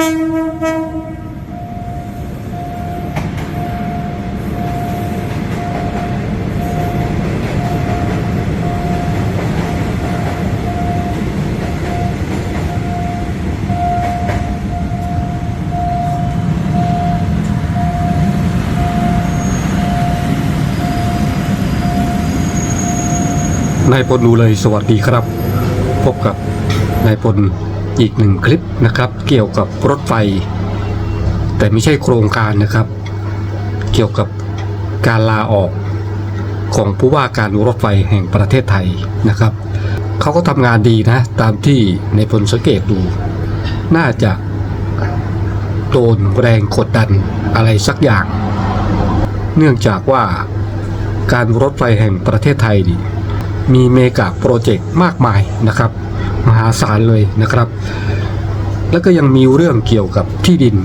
นายพลดูเลยสวัสดีครับ พบกับนายพล อีกหนึ่งคลิปนะครับ เกี่ยวกับรถไฟ แต่ไม่ใช่โครงการนะครับ เกี่ยวกับการลาออกของผู้ว่าการรถไฟแห่งประเทศไทยนะครับเขาก็ทำงานดีนะ ตามที่ในายพลสังเกตดู น่าจะโดนแรงกดดันอะไรสักอย่าง เนื่องจากว่าการรถไฟแห่งประเทศไทยดีมีเมกะโปรเจกต์มากมายนะครับ มหาศาลเลยนะครับ แล้วก็ยังมีเรื่องเกี่ยวกับที่ดิน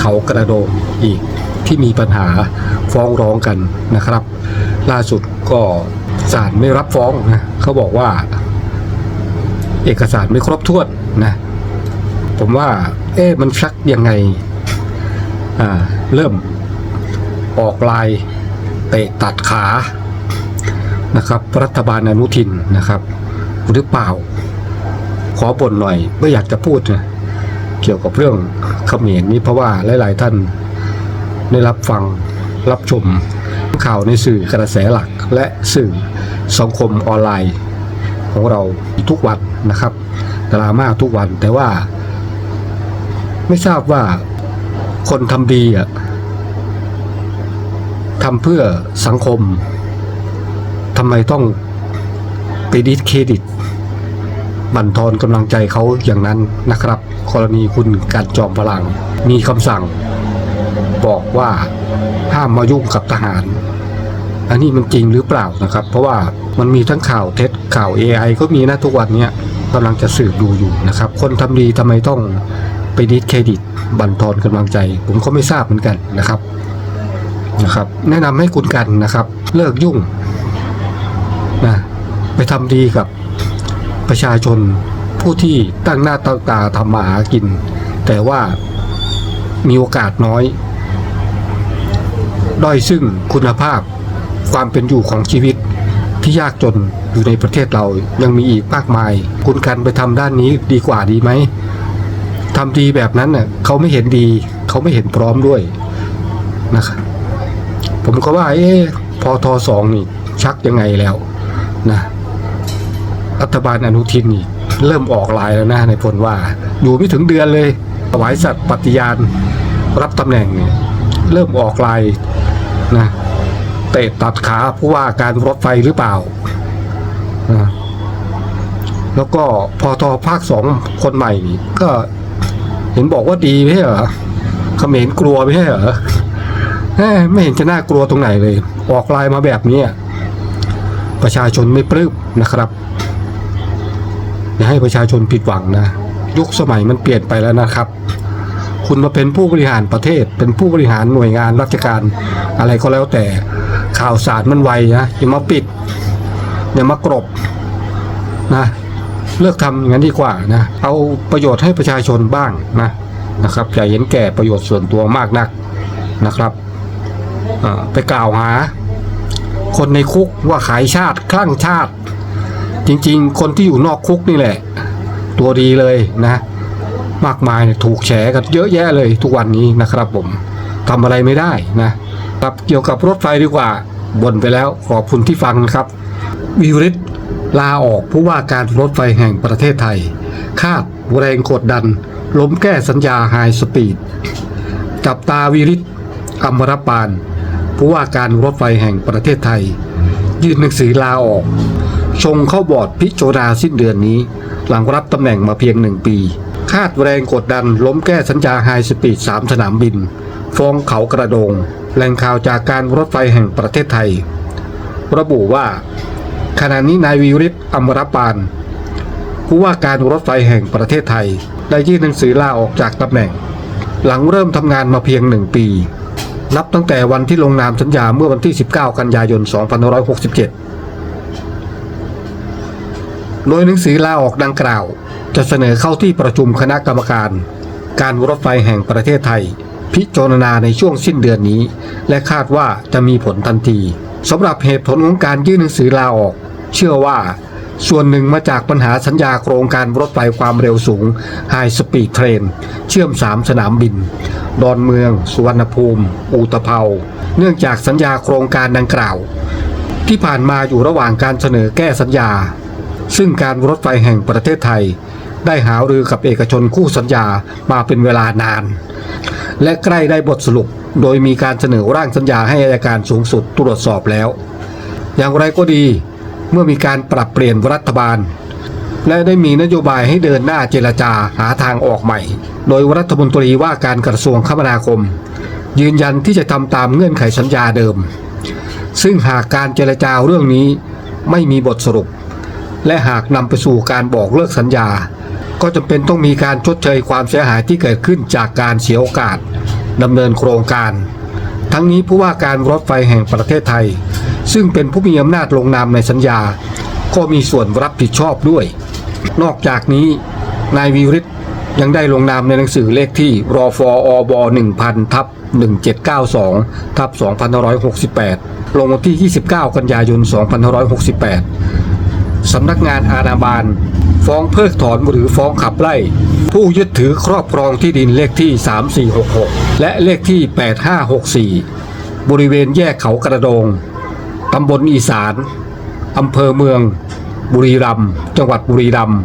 เขากระโดงอีกที่มีปัญหาฟ้องร้องกันนะครับ ล่าสุดก็ศาลไม่รับฟ้องนะเขาบอกว่า เอกสารไม่ครบถ้วนนะผมว่า เอ๊ะมันชักยังไงอ่าเริ่มออกลายเตะตัดขานะครับ รัฐบาลอนุทินนะครับ หรือเปล่า อบ่นหน่อยไม่อยากจะพูดนะเกี่ยวกับเรื่องเขมรนี้เพราะว่าหลาย ๆ ท่านได้รับฟังรับชมข่าวในสื่อกระแสหลักและสื่อสังคมออนไลน์ ของเราทุกวันนะครับดราม่าทุกวันแต่ว่า ไม่ทราบว่าคนทำดีอะทำเพื่อสังคมทำไมต้องไปดิสเครดิต บั่นทอนกำลังใจเขาอย่างนั้นนะครับ กรณีคุณการจอมพลัง มีคำสั่ง บอกว่าห้ามมายุ่งกับทหาร อันนี้มันจริงหรือเปล่านะครับ เพราะว่ามันมีทั้งข่าวเท็จข่าว AI ก็มีนะทุกวันนี้กำลังจะสืบดูอยู่นะครับ คนทำดีทำไมต้องไปดิสเครดิต บั่นทอนกำลังใจ ผมก็ไม่ทราบเหมือนกันนะครับนะครับ แนะนำให้คุณกันนะครับ เลิกยุ่งนะไปทำดีกับ ประชาชนผู้ที่ตั้งหน้าตั้งตาทำมาหากิน แต่ว่ามีโอกาสน้อยด้อยซึ่งคุณภาพความเป็นอยู่ของชีวิตที่ยากจนอยู่ในประเทศเรายังมีอีกมากมาย คุณกันไปทำด้านนี้ดีกว่าดีไหมทำดีแบบนั้นน่ะเขาไม่เห็นดีเขาไม่เห็นพร้อมด้วยนะครับผมก็ว่าเอ๊พอทอสองนี่ชักยังไงแล้วนะ รัฐบาลอนุทินนี่เริ่มออกลายแล้วนะในพลว่า อยู่ไม่ถึงเดือนเลยถวายสัตว์ปฏิญาณรับตำแหน่งเนี่ยเริ่มออกลายนะเตะตัดขาผู้ว่าการรถไฟหรือเปล่านะแล้วก็พอทอภาคสองคนใหม่ก็เห็นบอกว่าดีไม่ใช่เหรอเขมรกลัวไม่ใช่เหรอไม่เห็นจะน่ากลัวตรงไหนเลย ออกลายมาแบบนี้ประชาชนไม่ปลื้มนะครับ อย่าให้ประชาชนผิดหวังนะ ยุคสมัยมันเปลี่ยนไปแล้วนะครับ คุณมาเป็นผู้บริหารประเทศ เป็นผู้บริหารหน่วยงานราชการ อะไรก็แล้วแต่ข่าวสารมันไวนะอย่ามาปิด อย่ามากรบนะเลิกทำอย่างนั้นดีกว่านะ เอาประโยชน์ให้ประชาชนบ้างนะนะครับอย่าเห็นแก่ประโยชน์ส่วนตัวมากนักนะครับไปกล่าวหา คนในคุกว่าขายชาติคลั่งชาติ จริงๆ คนที่อยู่นอกคุกนี่แหละ ตัวดีเลยนะ มากมายเนี่ยถูกแฉกันเยอะแยะเลยทุกวันนี้นะครับผมทำอะไรไม่ได้นะครับเกี่ยวกับรถไฟดีกว่าบ่นไปแล้วขอบคุณที่ฟังนะครับ วิวริศลาออกผู้ว่าการรถไฟแห่งประเทศไทย คาดแรงกดดัน ล้มแก้สัญญาไฮสปีด จับตาวิริศอมรปาน ผู้ว่าการรถไฟแห่งประเทศไทย ยื่นหนังสือลาออก ชงเข้าบอร์ดพิจารณาสิ้นเดือนนี้ หลังรับตำแหน่งมาเพียงหนึ่งปี คาดแรงกดดันล้มแก้สัญญาไฮสปีดสามสนามบิน ฟ้องเขากระโดง แหล่งข่าวจากการรถไฟแห่งประเทศไทย ระบุว่า ขณะนี้นายวิริศอมรปานผู้ว่าการรถไฟแห่งประเทศไทย ได้ยื่นหนังสือลาออกจากตำแหน่ง หลังเริ่มทำงานมาเพียงหนึ่งปี นับตั้งแต่วันที่ลงนามสัญญาเมื่อวันที่ 19 กันยายน 2567 โดยหนังสือลาออกดังกล่าว จะเสนอเข้าที่ประชุมคณะกรรมการ การรถไฟแห่งประเทศไทย พิจารณาในช่วงสิ้นเดือนนี้ และคาดว่าจะมีผลทันทีสำหรับเหตุผลของการยื่นหนังสือลาออก เชื่อว่า ส่วนหนึ่งมาจากปัญหาสัญญาโครงการรถไฟความเร็วสูง High Speed Train เชื่อม 3 สนามบิน ดอนเมือง สุวรรณภูมิอูตะเภาเนื่องจากสัญญาโครงการดังกล่าว ที่ผ่านมาอยู่ระหว่างการเสนอแก้สัญญา ซึ่งการรถไฟแห่งประเทศไทย ได้หารือกับเอกชนคู่สัญญามาเป็นเวลานาน และใกล้ได้บทสรุป โดยมีการเสนอร่างสัญญาให้อายการสูงสุดตรวจสอบแล้ว อย่างไรก็ดี เมื่อมีการปรับเปลี่ยนรัฐบาล และได้มีนโยบายให้เดินหน้าเจรจาหาทางออกใหม่ โดยรัฐมนตรีว่าการกระทรวงคมนาคม ยืนยันที่จะทำตามเงื่อนไขสัญญาเดิม ซึ่งหากการเจรจาเรื่องนี้ไม่มีบทสรุป และหากนำไปสู่การบอกเลิกสัญญา ก็จำเป็นต้องมีการชดเชยความเสียหายที่เกิดขึ้นจากการเสียโอกาสดำเนินโครงการ ทั้งนี้ผู้ว่าการรถไฟแห่งประเทศไทย ซึ่งเป็นผู้มีอำนาจลงนามในสัญญา ก็มีส่วนรับผิดชอบด้วย นอกจากนี้ นายวีริศยังได้ลงนามในหนังสือเลขที่รอฟอบ1000ทับ1792ทับ2568 ลงวันที่ 29 กันยายน 2568 สำนักงานอาณาบาล ฟ้องเพิกถอนหรือฟ้องขับไล่ ผู้ยึดถือครอบครองที่ดินเลขที่ 3466 และเลขที่ 8564 บริเวณแยกเขากระโดง ตำบลอีสานอำเภอเมือง บุรีรัมย์จังหวัดบุรีรัมย์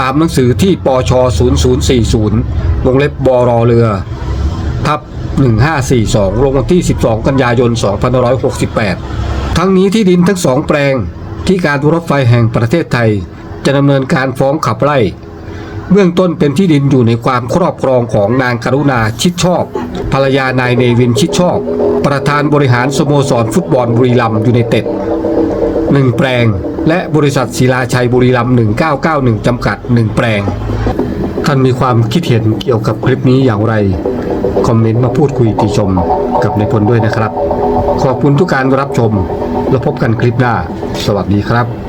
ตามหนังสือที่ปช 0040 วงเล็บบรอเรือ ทับ 1542 ลงวันที่ 12 กันยายน 2568 ทั้งนี้ที่ดินทั้งสองแปลง ที่การรถไฟแห่งประเทศไทย จะดำเนินการฟ้องขับไล่ เบื้องต้นเป็นที่ดินอยู่ในความครอบครองของนางกรุณาชิดชอบ ภรรยานายเนวินชิดชอบ ประธานบริหารสโมสรฟุตบอลบุรีรัมย์ยูไนเต็ดหนึ่งแปลง และบริษัทศิลาชัยบุรีรัมย์1991 จำกัด1แปลง ท่านมีความคิดเห็นเกี่ยวกับคลิปนี้อย่างไร คอมเมนต์มาพูดคุยติชมกับในพลด้วยนะครับ ขอบคุณทุกการรับชม แล้วพบกันคลิปหน้า สวัสดีครับ